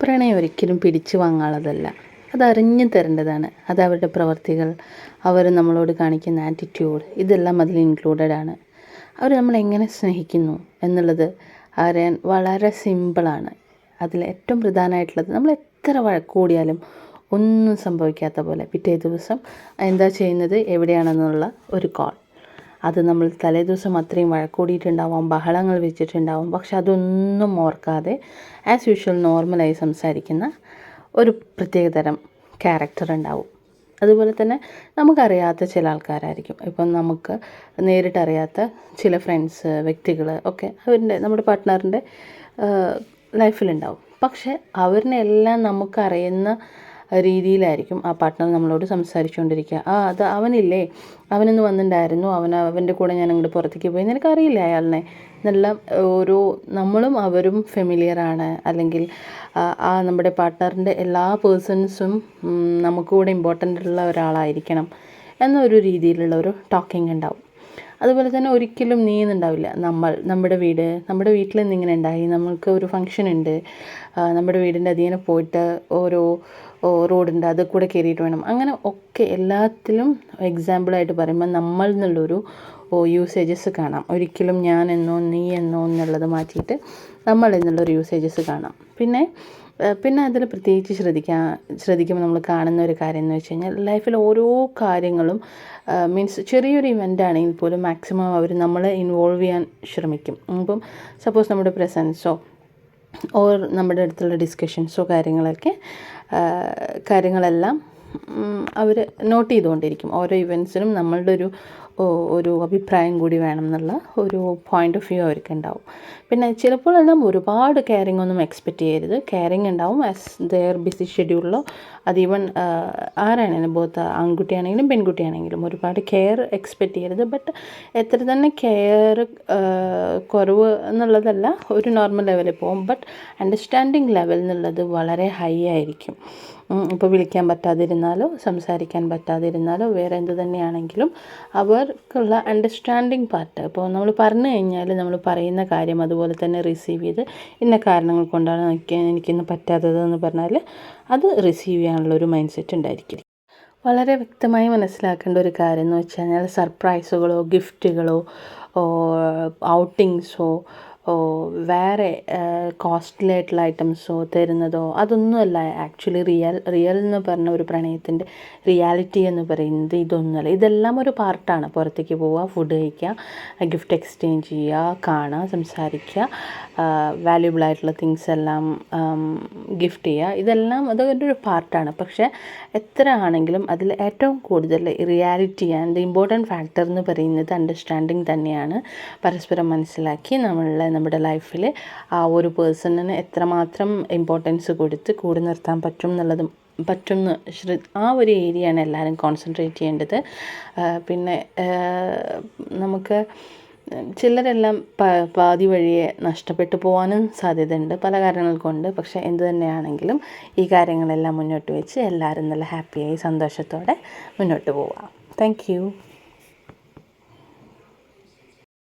പ്രണയം ഒരിക്കലും പിടിച്ചു വാങ്ങാനുള്ളതല്ല. അതറിഞ്ഞു തരേണ്ടതാണ്. അത് അവരുടെ പ്രവർത്തികൾ അവർ നമ്മളോട് കാണിക്കുന്ന ആറ്റിറ്റ്യൂഡ് ഇതെല്ലാം അതിൽ ഇൻക്ലൂഡഡ് ആണ്. അവർ നമ്മളെങ്ങനെ സ്നേഹിക്കുന്നു എന്നുള്ളത് അറിയാൻ വളരെ സിമ്പിളാണ് അതിൽ ഏറ്റവും പ്രധാനമായിട്ടുള്ളത് നമ്മൾ എത്ര വഴക്കൂടിയാലും ഒന്നും സംഭവിക്കാത്ത പോലെ പിറ്റേ ദിവസം എന്താ ചെയ്യുന്നത് എവിടെയാണെന്നുള്ള ഒരു കോൾ അത് നമ്മൾ തലേദിവസം അത്രയും വഴക്കൂടിയിട്ടുണ്ടാവാം ബഹളങ്ങൾ വെച്ചിട്ടുണ്ടാവും. പക്ഷെ അതൊന്നും ഓർക്കാതെ ആസ് യൂഷ്വൽ നോർമലായി സംസാരിക്കുന്ന ഒരു പ്രത്യേകതരം ക്യാരക്ടർ ഉണ്ടാവും. അതുപോലെ തന്നെ നമുക്കറിയാത്ത ചില ആൾക്കാരായിരിക്കും. ഇപ്പം നമുക്ക് നേരിട്ടറിയാത്ത ചില ഫ്രണ്ട്സ് വ്യക്തികൾ ഒക്കെ അവരുടെ നമ്മുടെ പാർട്ട്ണറിന്റെ ലൈഫിലുണ്ടാവും പക്ഷെ അവരിനെല്ലാം നമുക്കറിയുന്ന രീതിയിലായിരിക്കും ആ പാർട്ട്ണർ നമ്മളോട് സംസാരിച്ചുകൊണ്ടിരിക്കുക. ആ അത് അവനില്ലേ? അവനൊന്ന് വന്നിട്ടുണ്ടായിരുന്നു അവൻ അവന്റെ കൂടെ ഞാൻ അങ്ങോട്ട് പുറത്തേക്ക് പോയി. നിനക്കറിയില്ല അയാളിനെ? നല്ല ഓരോ നമ്മളും അവരും ഫെമിലിയറാണ് അല്ലെങ്കിൽ ആ നമ്മുടെ പാർട്ട്ണറിന്റെ എല്ലാ പേഴ്സൺസും നമുക്ക് കൂടെ ഇമ്പോർട്ടന്റ് ഉള്ള ഒരാളായിരിക്കണം എന്നൊരു രീതിയിലുള്ള ഒരു ടോക്കിംഗ് ഉണ്ടാവും. അതുപോലെ തന്നെ ഒരിക്കലും നീ എന്നുണ്ടാവില്ല നമ്മൾ നമ്മുടെ വീട് നമ്മുടെ വീട്ടിൽ നിന്നിങ്ങനെ ഉണ്ടായി നമ്മൾക്ക് ഒരു ഫംഗ്ഷൻ ഉണ്ട്. നമ്മുടെ വീടിന്റെ അധീനം പോയിട്ട് ഓരോ റോഡുണ്ട്. അത് കൂടെ കയറിയിട്ട് വേണം. അങ്ങനെ ഒക്കെ എല്ലാത്തിലും എക്സാമ്പിളായിട്ട് പറയുമ്പോൾ നമ്മൾ എന്നുള്ളൊരു യൂസേജസ് കാണാം. ഒരിക്കലും ഞാൻ എന്നോ നീ എന്നോ എന്നുള്ളത് മാറ്റിയിട്ട് നമ്മൾ എന്നുള്ളൊരു യൂസേജസ് കാണാം. പിന്നെ പിന്നെ അതിൽ പ്രത്യേകിച്ച് ശ്രദ്ധിക്കാൻ ശ്രദ്ധിക്കുമ്പോൾ നമ്മൾ കാണുന്ന ഒരു കാര്യം എന്ന് വെച്ച് കഴിഞ്ഞാൽ ലൈഫിൽ ഓരോ കാര്യങ്ങളും മീൻസ് ചെറിയൊരു ഇവന്റ് ആണെങ്കിൽ പോലും മാക്സിമം അവർ നമ്മളെ ഇൻവോൾവ് ചെയ്യാൻ ശ്രമിക്കും. ഇപ്പം സപ്പോസ് നമ്മുടെ പ്രസൻസോ ഓർ നമ്മുടെ അടുത്തുള്ള ഡിസ്കഷൻസോ കാര്യങ്ങളൊക്കെ കാര്യങ്ങളെല്ലാം അവർ നോട്ട് ചെയ്തുകൊണ്ടിരിക്കും. ഓരോ ഇവന്റ്സിനും നമ്മളുടെ ഒരു ഒരു അഭിപ്രായം കൂടി വേണം എന്നുള്ള ഒരു പോയിന്റ് ഓഫ് വ്യൂ അവർക്ക് ഉണ്ടാവും. പിന്നെ ചിലപ്പോഴെല്ലാം ഒരുപാട് കെയറിങ് ഒന്നും എക്സ്പെക്റ്റ് ചെയ്യരുത്. കെയറിങ് ഉണ്ടാവും ആസ് ദെയർ ബിസി ഷെഡ്യൂളിലോ അത് ഈവൻ ആരാണെങ്കിലും ബോത്ത് ആൺകുട്ടിയാണെങ്കിലും പെൺകുട്ടിയാണെങ്കിലും ഒരുപാട് കെയർ എക്സ്പെക്റ്റ് ചെയ്യരുത്. ബട്ട് എത്ര തന്നെ കെയർ കുറവ് എന്നുള്ളതല്ല ഒരു നോർമൽ ലെവലിൽ പോകും. ബട്ട് അണ്ടർസ്റ്റാൻഡിങ് ലെവൽ എന്നുള്ളത് വളരെ ഹൈ ആയിരിക്കും. ഇപ്പോൾ വിളിക്കാൻ പറ്റാതിരുന്നാലോ സംസാരിക്കാൻ പറ്റാതിരുന്നാലോ വേറെ എന്ത് തന്നെയാണെങ്കിലും അവർക്കുള്ള അണ്ടർസ്റ്റാൻഡിങ് പാർട്ട് ഇപ്പോൾ നമ്മൾ പറഞ്ഞു കഴിഞ്ഞാൽ നമ്മൾ പറയുന്ന കാര്യം അതുപോലെ തന്നെ റിസീവ് ചെയ്ത് ഇന്ന കാരണങ്ങൾ കൊണ്ടാണ് എനിക്ക് എനിക്കിന്ന് പറ്റാത്തതെന്ന് പറഞ്ഞാൽ അത് റിസീവ് ചെയ്യാനുള്ള ഒരു മൈൻഡ് സെറ്റ് ഉണ്ടായിരിക്കും. വളരെ വ്യക്തമായി മനസ്സിലാക്കേണ്ട ഒരു കാര്യം എന്ന് വെച്ച് കഴിഞ്ഞാൽ സർപ്രൈസുകളോ ഗിഫ്റ്റുകളോ ഔട്ടിങ്സോ വേറെ കോസ്റ്റ്ലി ആയിട്ടുള്ള ഐറ്റംസോ തരുന്നതോ അതൊന്നുമല്ല. ആക്ച്വലി റിയൽ റിയൽ എന്ന് പറഞ്ഞ ഒരു പ്രണയത്തിന്റെ റിയാലിറ്റി എന്ന് പറയുന്നത് ഇതൊന്നുമല്ല. ഇതെല്ലാം ഒരു പാർട്ടാണ്. പുറത്തേക്ക് പോവുക ഫുഡ് കഴിക്കുക ഗിഫ്റ്റ് എക്സ്ചേഞ്ച് ചെയ്യുക കാണുക സംസാരിക്കുക വാല്യുബിൾ ആയിട്ടുള്ള തിങ്സ് എല്ലാം ഗിഫ്റ്റ് ചെയ്യുക. ഇതെല്ലാം അതൊക്കെ ഒരു പാർട്ടാണ്. പക്ഷേ എത്ര ആണെങ്കിലും അതിൽ ഏറ്റവും കൂടുതൽ റിയാലിറ്റി ആൻഡ് ഇമ്പോർട്ടന്റ് ഫാക്ടർ എന്ന് പറയുന്നത് അണ്ടർസ്റ്റാൻഡിങ് തന്നെയാണ്. പരസ്പരം മനസ്സിലാക്കി നമ്മളെ നമ്മുടെ ലൈഫിൽ ആ ഒരു പേഴ്സണിന് എത്രമാത്രം ഇമ്പോർട്ടൻസ് കൊടുത്ത് കൂടി നിർത്താൻ പറ്റും എന്നുള്ളതും പറ്റുന്ന ശ്ര ആ ഒരു ഏരിയയാണ് എല്ലാവരും കോൺസെൻട്രേറ്റ് ചെയ്യേണ്ടത്. പിന്നെ നമുക്ക് ചിലരെല്ലാം പ പാതി വഴിയെ നഷ്ടപ്പെട്ടു പോകാനും സാധ്യതയുണ്ട് പല കാരണങ്ങൾ കൊണ്ട്. പക്ഷേ എന്ത് തന്നെയാണെങ്കിലും ഈ കാര്യങ്ങളെല്ലാം മുന്നോട്ട് വെച്ച് എല്ലാവരും നല്ല ഹാപ്പിയായി സന്തോഷത്തോടെ മുന്നോട്ട് പോവാം. താങ്ക്